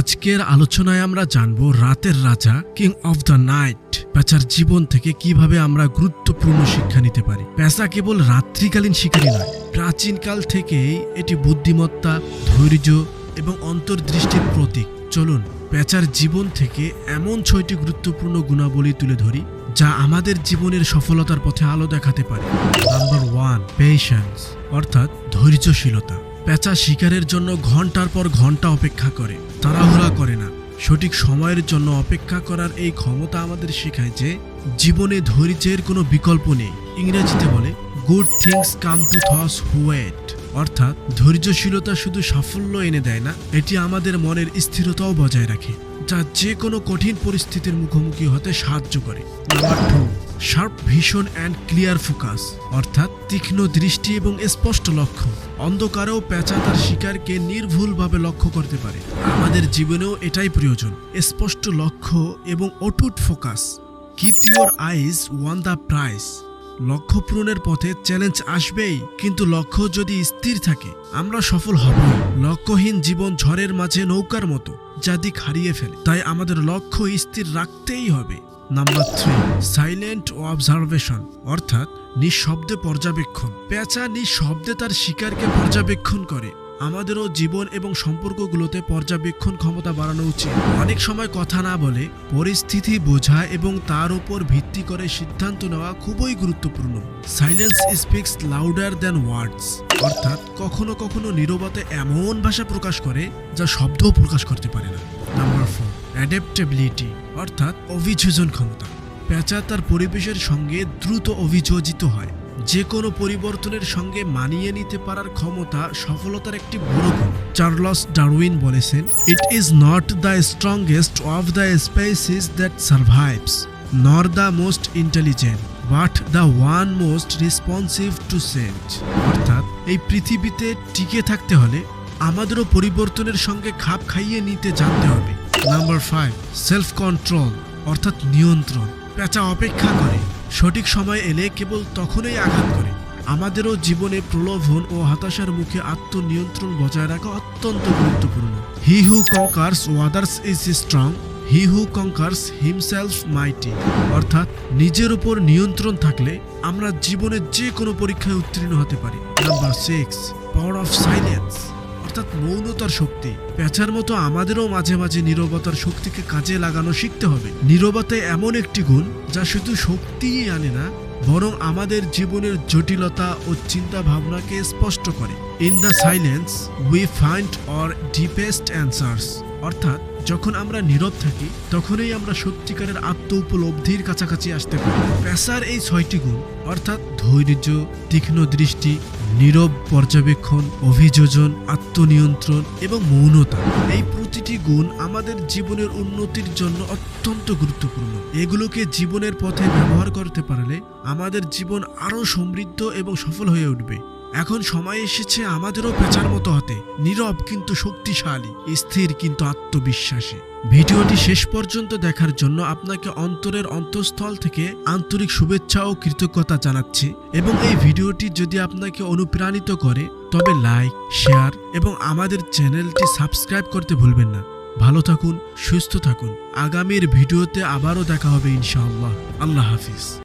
আজকের আলোচনায় আমরা জানব রাতের রাজা কিং অফ দ্য নাইট পেঁচার জীবন থেকে কীভাবে আমরা গুরুত্বপূর্ণ শিক্ষা নিতে পারি। পেঁচা কেবল রাত্রিকালীন শিকারী নয়, প্রাচীনকাল থেকেই এটি বুদ্ধিমত্তা, ধৈর্য এবং অন্তর্দৃষ্টির প্রতীক। চলুন, পেঁচার জীবন থেকে এমন ছয়টি গুরুত্বপূর্ণ গুণাবলী তুলে ধরি, যা আমাদের জীবনের সফলতার পথে আলো দেখাতে পারে। নাম্বার ওয়ান পেশেন্স অর্থাৎ ধৈর্যশীলতা। পেঁচা শিকারের জন্য ঘণ্টার পর ঘণ্টা অপেক্ষা করে। তাড়াহুড়া করে না। সঠিক সময়ের জন্য অপেক্ষা করার এই ক্ষমতা আমাদের শেখায় যে, জীবনে ধৈর্যের কোনো বিকল্প নেই। ইংরেজিতে বলে good things come to those who wait অর্থাৎ, ধৈর্যশীলতা শুধু সাফল্য এনে দেয় না, এটি আমাদের মনের স্থিরতাও বজায় রাখে, যা যে কোনো কঠিন পরিস্থিতির মুখোমুখি হতে সাহায্য করে। Number two sharp vision and clear focus অর্থাৎ তীক্ষ্ণ দৃষ্টি এবং স্পষ্ট লক্ষ্য। অন্ধকারেও পেঁচা তার শিকারকে নির্ভুলভাবে লক্ষ্য করতে পারে। আমাদের জীবনেও এটাই প্রয়োজন, স্পষ্ট লক্ষ্য এবং অটুট focus keep your eyes on the prize লক্ষ্য পূরণের পথে চ্যালেঞ্জ আসবেই, কিন্তু লক্ষ্য যদি স্থির থাকে, আমরা সফল হব। লক্ষ্যহীন জীবন ঝড়ের মাঝে নৌকার মতো, যা দিক হারিয়ে ফেলে। তাই আমাদের লক্ষ্য স্থির রাখতেই হবে। নাম্বার থ্রি সাইলেন্ট অবজারভেশন অর্থাৎ নিঃশব্দে পর্যবেক্ষণ। পেঁচা নিঃশব্দে তার শিকারকে পর্যবেক্ষণ করে। আমাদেরও জীবন এবং সম্পর্কগুলোতে পর্যবেক্ষণ ক্ষমতা বাড়ানো উচিত। অনেক সময় কথা না বলে পরিস্থিতি বোঝা এবং তার উপর ভিত্তি করে সিদ্ধান্ত নেওয়া খুবই গুরুত্বপূর্ণ। Silence speaks louder than words অর্থাৎ কখনো কখনো নীরবতা এমন ভাষা প্রকাশ করে যা শব্দও প্রকাশ করতে পারে না। নাম্বার ফোর অ্যাডাপ্টেবিলিটি অর্থাৎ অভিযোজন ক্ষমতা। পেঁচা তার পরিবেশের সঙ্গে দ্রুত অভিযোজিত হয়। যে কোনো পরিবর্তনের সঙ্গে মানিয়ে নিতে পারার ক্ষমতা সফলতার একটি বড় গুণ। চার্লস ডারউইন বলেছেন it is not the strongest of the species that survives nor the most intelligent but the one most responsive to change অর্থাৎ, এই পৃথিবীতে টিকে থাকতে হলে আমাদেরও পরিবর্তনের সঙ্গে খাপ খাইয়ে নিতে জানতে হবে। নাম্বার ফাইভ সেলফ কন্ট্রোল অর্থাৎ নিয়ন্ত্রণ। পেঁচা অপেক্ষা করে। সঠিক সময় এলে কেবল তখনই আঘাত করে। আমাদেরও জীবনে প্রলোভন ও হতাশার মুখে আত্মনিয়ন্ত্রণ বজায় রাখা অত্যন্ত গুরুত্বপূর্ণ। He who conquers others is strong he who conquers himself mighty অর্থাৎ নিজের উপর নিয়ন্ত্রণ থাকলে আমরা জীবনে যে কোনো পরীক্ষায় উত্তীর্ণ হতে পারি। Number six power of silence অর্থাৎ মৌনতার শক্তি। পেঁচার মতো আমাদেরও মাঝে মাঝে নীরবতার শক্তিকে কাজে লাগানো শিখতে হবে। নীরবতা এমন একটি গুণ, যা শুধু শক্তিই আনে না, বরং আমাদের জীবনের জটিলতা ও চিন্তা ভাবনাকে স্পষ্ট করে। In the silence we find our deepest answers অর্থাৎ, যখন আমরা নীরব থাকি, তখনই আমরা সত্যিকারের আত্ম উপলব্ধির কাছাকাছি আসতে পারি। পেশার এই ছয়টি গুণ, অর্থাৎ ধৈর্য, তীক্ষ্ণ দৃষ্টি নীরব পর্যবেক্ষণ, অভিযোজন, আত্মনিয়ন্ত্রণ এবং মৌনতা। এই প্রতিটি গুণ আমাদের জীবনের উন্নতির জন্য অত্যন্ত গুরুত্বপূর্ণ। এগুলোকে জীবনের পথে ব্যবহার করতে পারলে আমাদের জীবন আরও সমৃদ্ধ এবং সফল হয়ে উঠবে। এখন সময় এসেছে আমাদেরও পেঁচার মতো হতে। নীরব কিন্তু শক্তিশালী, স্থির কিন্তু আত্মবিশ্বাসী। ভিডিওটি শেষ পর্যন্ত দেখার জন্য আপনাকে অন্তরের অন্তঃস্থল থেকে আন্তরিক শুভেচ্ছা ও কৃতজ্ঞতা জানাচ্ছি এবং এই ভিডিওটি যদি আপনাকে অনুপ্রাণিত করে, তবে লাইক, শেয়ার এবং আমাদের চ্যানেলটি সাবস্ক্রাইব করতে ভুলবেন না। ভালো থাকুন, সুস্থ থাকুন। আগামীর ভিডিওতে আবারও দেখা হবে ইনশাআল্লাহ। আল্লাহ হাফিজ।